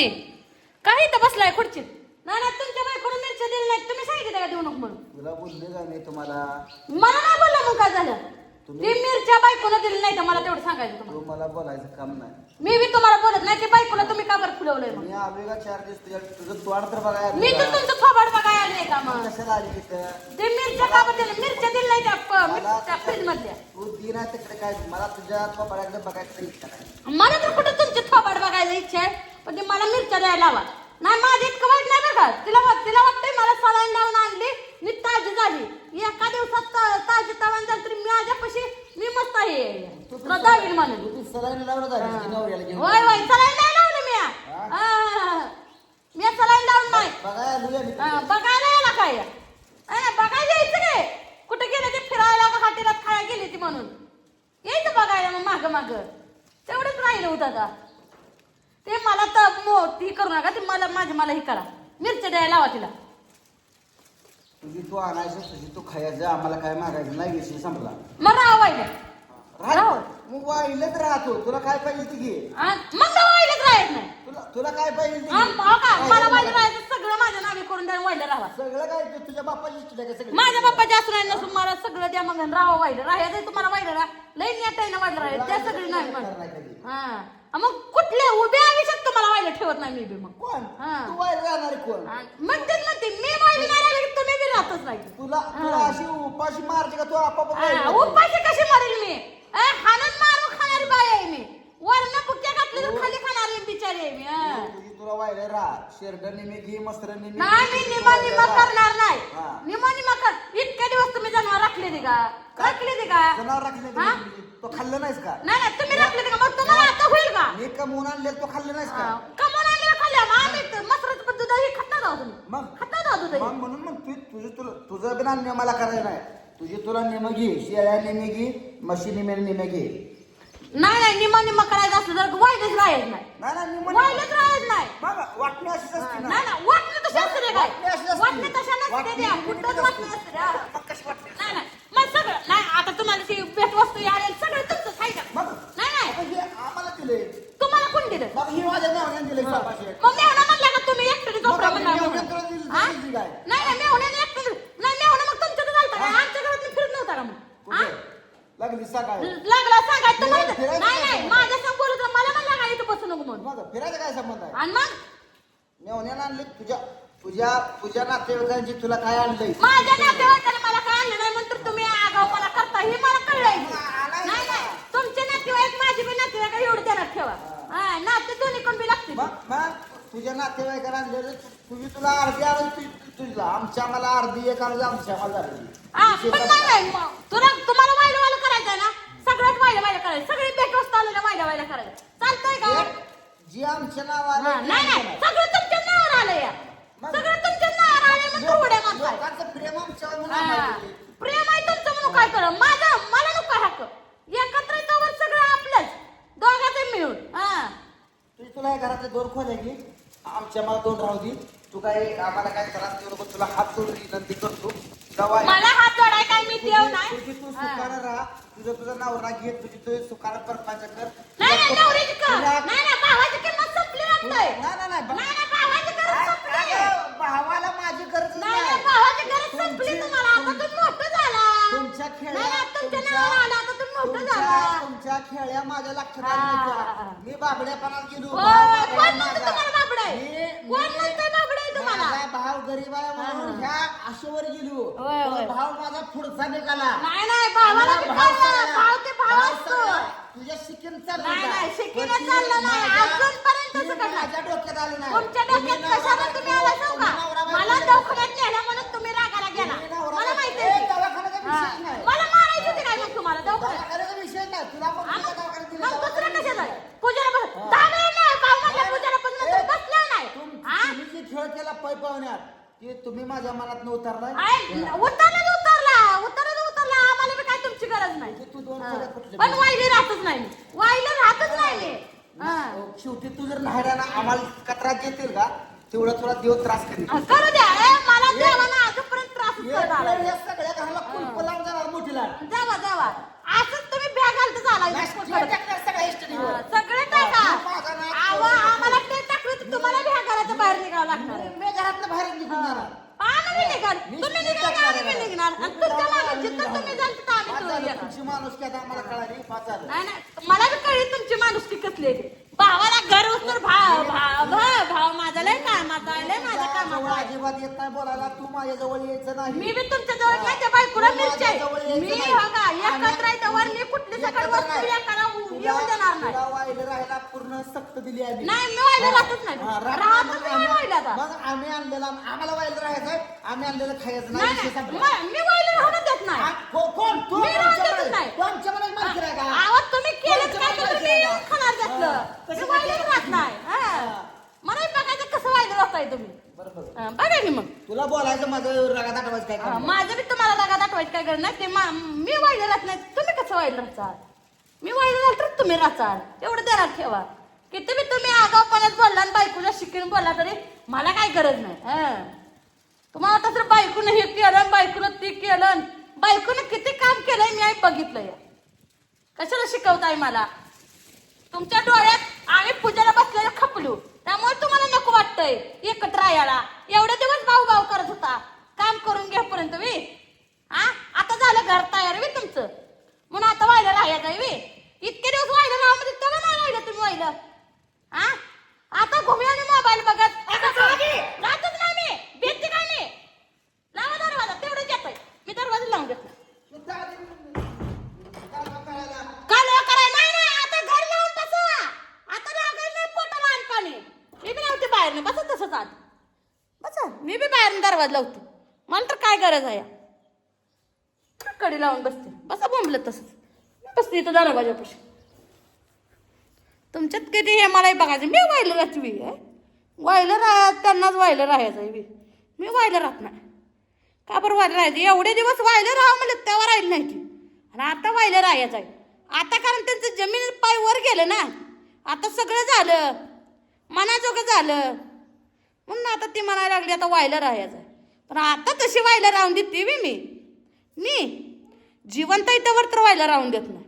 भाऊजी काय इथं बसलाय खुर्चीत? नाही नाही तुमच्या बायकोनं मिरच्या दिल्या नाहीत तुम्ही सांगितलं का देऊ नको म्हणून? तुला बोलले का मी तुम्हाला? मला नाही बोलला मग काय झालं? तुम्ही- ती मिरच्या बायकोनं दिली नाही तर मला तेवढं सांगायचं तुम्हाला तू मला बोलायचं काम नाही. मी बी तुम्हाला बोलत नाही ते बायकोला तुम्ही का बरं फुलवलंय मग? मी आलोय का चार दिवस तुझ्या तुझं तोड तर बघायला मी तर तुमचं थोबाड बघायला आले का मग? कशाला आली तिथं ते मिरच्या का बरं दिल्या? मिरच्या दिल्या नाही त्या प- मला त्या फ्रीज मधल्या तू दी ना तिकडे काय मला तुझ्या थोपाड्याकडे बघायचं इच्छा नाही. मला तर कुठं तुमची थोबाड बघायला इच्छा आहे? पण ते मला मिरच्या द्यायला लावा. नाही माझं इतकं वाईट नाही बघा तिला वाट- तिला वाटतंय मला सलाईन लावून आणली मी ताजी झाली. एका दिवसात ताजी तवान झाली तरी माझ्यापाशी मी मस्त आहे. तुला दावील म्हणून. सलाईन लावलं होय होय. सलाईन नाही लावलं मी. हा. मी सलाईन लावून नाही बघायला मी यायला काय? बघायला यायचं काय? कुठं गेलं ते फिरायला का हाटेला खायला गेली ती म्हणून? यायचं बघायला मग माग माग. तेवढंच राहिलं होतं आता. ते मला तर मो ती करू नका ती मला माझी मला ही करा. मिरच्या द्यायला लावा तिला. तुझी तू आणायचं तुझी तू खायचं आम्हाला काय मागायचं नाही विषय संपला. मग राह राहो. मग वाईलच राहतो. तुला काय पाहिजे ती घे. मग राहायलाच राहत नाही. तुला तुला काय पाहिजे ती हा, का? मला वाईला राहायचं सगळं माझ्या नावे करून द्या वाईला राहा. सगळं काय ते तुझ्या बापाची इच्छा आहे का सगळं? माझ्या बाप्पाच्या असं नसून मला सगळं द्या मग. राहा वाईला. राहायचं तुम्हाला वाईला राहा. लई आहे ना वाईला राहायचं त्या सगळी नाही नाही. हा. मग कुठल्या उभ्या आयुष्यात तुम्हाला व्हायला ठेवत नाही मी बी मग. कोण? हा. तू राहणार कोण? हा, मग तेच म्हणते मी व्हायला नाही राहिले की तुम्ही बी राहतच नाही. तुला तुला अशी उपाशी मारते का तू आपाप हा, उपाशी कशी मरेल मी? ए, हाणून मारून खाणारी बाई आहे मी. वरण बुक्या घातली तर खाली खाणारी बिचारी आहे मी हा. तुझी तुला वाईला राहा शेरड नेहमी घे मस्तर नेहमी नाही मी निमा निमा करणार नाही. हा. निमा निमा कर. इतके दिवस तुम्ही जनावर राखले ते का? राखले ते का? जनावर राखले हा? तो खाल्लं नाहीस का? नाही नाही तुम्ही राखले ते का? मग मी कमवून आणले तो खाल्लं नाहीस हा, का कमवून आणले खाल्ल्या मग आम्ही मसराचं पण दूध हे खात नाही तुम्ही मग? खात नाही दूध मग म्हणून मग तू तुझं तुला तुझं बिना नियमाला करायचं नाही. तुझी तुला नियम घे. शेळ्या नेमे घे. म्हशी नेमे नेमे घे. नाही नाही निमा निमा करायचं असलं तर वाईटच राहायचं नाही. नाही ना नियम वाईटच राहायचं नाही. मग वाटणी अशीच असते ना. नाही नाही वाटणी तशी असते काय वाटणी तशा नसते त्या. वाटणी असते रे, हा. मग कशी वाटते नाही नाही मग सगळं नाही आता तुम्हाला ती भेटवस्तू आलेली सगळं तुमचंच आहे का मग नाही नाही आता हे आम्हाला दिले तुम्हाला कोण दिलं मग ही माझ्या नावाने दिले सापाशी मग मेवणा म्हणला का तुम्ही एकटे मग झोपडा मेवण्यात म्हणून? हा? काय? नाही नाही मेवण्याने एकटे नाही. मेवणा मग तुमच्यात झालता का आमच्या घरात फिरत नव्हता का मग हा? लागली सकाळी. लागला सांगायचं तुम्हाला फिरायचं नाही काय नाही संबंध? माझ्या संग बोलत होता, मला म्हणला का इथं बसू नको म्हणून? मग फिरायचा काय संबंध आहे? आणि मग? मेवण्यानं आणली तुझ्या तुझ्या तुझ्या नातेवाईकांची तुला काय आणलंय? माझ्या नातेवाईकाने मला काय आणलं नाही म्हणून तुम्ही आगाव मला करता हे मला कळलंय. नाही नाही. तुमचे नातेवाईक माझे बी नातेवाईक एवढं ध्यानात ठेवा. हा नाते दोन्ही कोण बी लागतील. मग मग तुझ्या नातेवाईकांना आणलेलं तुझी तुला अर्धी आवाज तुझला आमच्या आम्हाला अर्धी एक आवाज आमच्या आम्हाला झाली हा पण नाही नाही मग तुला तुम्हाला वायला वायला करायचंय ना? सगळ्यात वायला वायला करायचं. सगळी भेट वस्तू आलेल्या वायला वायला करायचं चालतंय का? जी आमच्या नाव हा, आलं नाही नाही सगळं तुमच्या नावावर आलं या मग- सगळं तुमच्या नावावर आलंय मग लोकांचं प्रेम आमच्यावर म्हणून. आम्हाला दिले. प्रेम आहे तुमचं म्हणून काय करा माझा मला नको काय हक्क एकत्र येतोवर सगळं आपलंच दोघांचं मिळून हा तुझी तुला या घरातले दोन खोल्या घे आमच्या मला दोन राहू दे. तू काय आम्हाला काय त्रास देऊ नको तुला हात जोडून विनंती करतो. मला हात जोडाय काय मी देव नाही. तुझी तू. सुखानं राहा. तुझं तुझं नवरा घे तुझी सुखानं परपांच कर. नाही नाही नवरीची नाही नाही भावाची किंमत संपली वाटतंय. नाही नाही नाही बा- नाही नाही भावाची गरज संपली. भावाला माझी गरज नाही नाही. भावाची गरज संपली तुम्हाला. आता तुम्ही मोठं झाला. तुमच्या नाही तुमच्या आला. आता तुम्ही मोठं तुमच्या खेळ्या माझ्या लक्षात हा. आल्या. मी बाबड्यापणात गेलो होय, भाव बाबड्या कोण म्हणतं माझा. तुम्हाला बाबडं आहे? मी- कोण मी- म्हणतंय बाबडं आहे तुम्हाला? माझा भाव गरीब आहे म्हणून हा. ह्या आशेवर गेलो होय, होय. पण भाव माझा पुढचा निघाला नाही नाही भावाला आम्हाला बी भाव कळलं. सगळा. भाव ते भाव भाव असतो सगळा. तुझ्या शिकेन चाललं नाही, का? नाही, शिकेनं पण ती चाललं नाही. माझ्या- अजूनपर्यंत डोक्यात आलं नाही तुमच्या तुम्ही डोक्यात नवरा कशाला तुम्ही बायको- आला सांगू तुम्ही का नवरा मला दवाखान्यात नेलं म्हणून तुम्ही रागाला गेला तुम्ही नवरा मला बायको- माहिती ए, आहे ते. दवाखान्याचा हा. विषयच नाही. मला मारायची होती काय मग तुम्हाला दवाखान्यात दवाखान्याचा विषय नाही तुला पण तुझ्या मग दवाखान्यात दिलं मग दुसरं दवाखान्यात कशाचं दिलं. आहे? पूजाला बस. दहा वेळा नाही भाऊ म्हणला पूजाला पण ए, नंतर बसला नाही. तुम- हा? तुम्ही जे खेळ केला पै पाहुण्यात. ते तुम्ही माझ्या मनात उतरलाय? आहे, उतरला उतरला. उतरला उतरला. आम्हाला बी काय तुमची गरज नाही. ते दोन पण वाईली राहतच नाही. मी. वाईली राहतच नाही. मी हा. शेवटी तू जर नाही राहणार आम्हाला कत्रात येतील का? तेवढा तुला देव त्रास करेल करू द्या. ए, मला देवाना आजपर्यंत त्रास करत आलाय. हे सगळ्या घराला कुलप लावून जाणार मोठीला जावा जावा असंच तुम्ही इष्टनीवर. सगळे टाका आवा आम्हाला ते टाकलं तर तुम्हाला यावं लागणार. मी घरातनं बाहेर आम्ही बी निघाल. तुम्ही आम्ही बी नाही निघणार. आणि तुमच्या माणूस जिथं तुम्ही जाल तिथं आम्ही पाच तुला झालं, येणार. तुमची माणूस की आता आम्हाला कळाली? नाही नाही. मला बी कळली तुमची कसली आहे ते. भावाला घर उचलून भाव भाव माझा लय कामाचा आहे, लय कामाचा आहे. अजिबात येत नाही बोलायला तू माझ्या जवळ यायचं नाही मी बी तुमच्या जवळ माझ्या बायकोला तू मिरची आहे. माझ्याजवळ यायचं मी नाही. हो का आणि- एकत्र आहे मी कुठली एकत्र वस्तू नाही. एकाला तुला- येऊन देणार नाही तुला वाहिलं राहायला पूर्ण सक्त दिली आम्ही नाही, मी. राहतच नाही. हा, राहत राहतच मग नाही आम्ही- वाहिलं आता. मग आम्ही आणलेला आम्हाला वाहिलं राहायचं आम्ही आणलेलं खायचं नाही नाही विषय नाही संपला. म- मी वाहिलं राहून देत नाही हा, को- कोण तू मी राहून आमच्या देतच मध्ये- नाही. तू आमच्या मनात मालकी आहे का आवाज तुम्ही केलं काय तर मी? खाणार. मी राहत नाही. हा. मला बघायचं कसं वाहिलं राहताय तुम्ही. बरोबर हा, बघा की मग. तुला बोलायचं माझं रागात आठवायचं काय हा, काम माझं बी तुम्हाला रागा दाखवायचं काय गरज नाही ते मा- मी वाहिलं राहत नाही. तुम्ही कसं वाहिलं राहचाल मी वाहिलं राहिलं तर तुम्ही राहचाल एवढं देणार ठेवा. किती बी तुम्ही आगावपणात बोलला आणि बायकोला शिकून बोलला तरी मला काय गरज नाही. हा. तुम्हाला वाटतं तर बायकोनं हे केलं बायकोनं ते केलं बायकोनं किती काम केलंय मी आई बघितलंय. कशाला शिकवताय मला? तुमच्या डोळ्यात आम्ही पूजेला बसलेलं खपलू. त्यामुळे तुम्हाला नको वाटतंय एकत्र यायला. एवढे दिवस भाऊ भाऊ करत होता. काम करून घेपर्यंत वी. हा आता झालं घर तयार वी तुमचं. म्हणून आता व्हायला राहायचं आहे वी. इतके दिवस व्हायला राहा म्हणजे तेव्हा नाही व्हायला तुम्ही व्हायला हा आता घुमी आणि मोबाईल बघत जातच नाही मी भेटते काय मी लावा दरवाजा तेवढं येतंय मी दरवाजा लावून घेतला काल कराय नाही नाही आता घर लावून बसा आता लागायला नाही पोटाला आणि पाणी मी बी लावते बाहेरनं बसा तसंच आत. बसा. मी बी बाहेरनं दरवाजा लावते. मला तर काय गरज आहे कडी लावून बसते? बसा बोंबलत तसंच. मी बसते इथं दरवाजापाशी. तुमच्यात कधी हे मलाही बघायचं? मी व्हायला राहते मी व्हायला राहा त्यांनाच व्हायला राहायचं आहे मी मी व्हायला राहत नाही. का बरं व्हायला राहायचं? एवढे दिवस व्हायला राहा म्हणलं तेव्हा राहिलं नाही ती आणि आता व्हायला राहायचं आहे. आता कारण त्यांचं जमीन पाय वर गेलं ना. आता सगळं झालं. मनाजोगं झालं. म्हणून आता ती म्हणायला लागली आता व्हायला राहायचं. आहे पण आता तशी व्हायला राहून देते बी मी. मी जिवंत इथंवर तर व्हायला राहून देत नाही.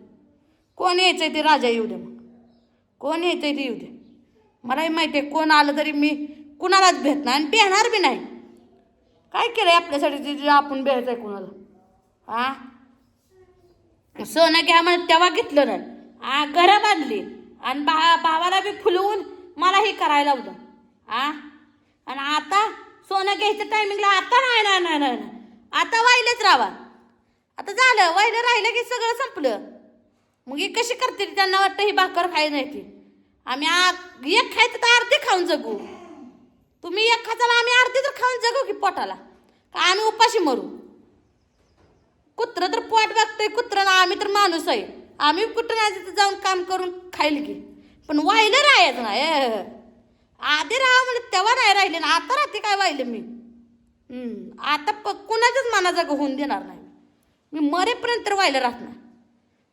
कोण यायचंय ते राजा येऊ दे मग. कोण येतंय ते येऊ दे. मलाही माहिती आहे कोण आलं तरी मी कुणालाच भेट नाही आणि पेहणार बी नाही. काय केलंय आपल्यासाठी ते जे आपण भेटायचंय कुणाला? हा सोनं घ्या म्हणत तेव्हा घेतलं नाही. आ घरं बांधली. आणि भा भावाला बी फुलवून मला हे करायला लावलं आ? आणि आता सोनं घ्यायचं टायमिंगला आता नाही नाही नाही नाही नाही. आता वाहिलेच राहा आता झालं वाहिलं राहिलं की सगळं संपलं. मग ही कशी करते त्यांना वाटतं ही भाकर खाय नाही ती आम्ही आ- एक खायचं तर अर्धी खाऊन जगू. तुम्ही एक खाचाला आम्ही अर्धी तर खाऊन जगू की पोटाला. का आम्ही उपाशी मरू? कुत्र तर पोट बघतंय कुत्र ना आम्ही तर माणूस आहे. आम्ही कुठं नाही तिथं जाऊन काम करून खाईल की. पण वाहिलं राहायचं नाही आधी राहा म्हणजे तेव्हा नाही राहिले ना आता राहते काय वाहिलं मी? आता प कुणाच्याच मनाचा होऊन देणार नाही. मी मरेपर्यंत तर व्हायला राहत नाही.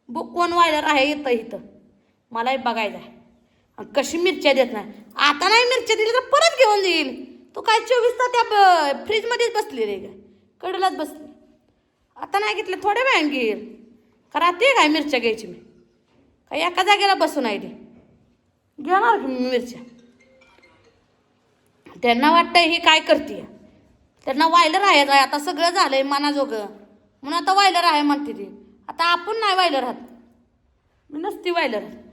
बघ कोण व्हायला राहा येतं इथं. मलाही बघायचं आहे. कशी मिरच्या देत नाही. आता नाही मिरच्या दिली तर परत घेऊन येईल तू काय चोवीस तास त्या फ्रीजमध्येच बसलेली आहे का कडलाच बसली. आता नाही घेतलं थोड्या वेळ घेईल. का राहते काय मिरच्या घ्यायची मी. काय एका जागेला बसून आहे घेणार की मी मिरच्या? त्यांना वाटतंय ही काय करते त्यांना वायलर राहायचं आहे आता सगळं झालंय मनाजोगं. म्हणून आता वायलर राहाय म्हणते ती. आता आपण नाही वायलर राहत मी नसती वायलर राहत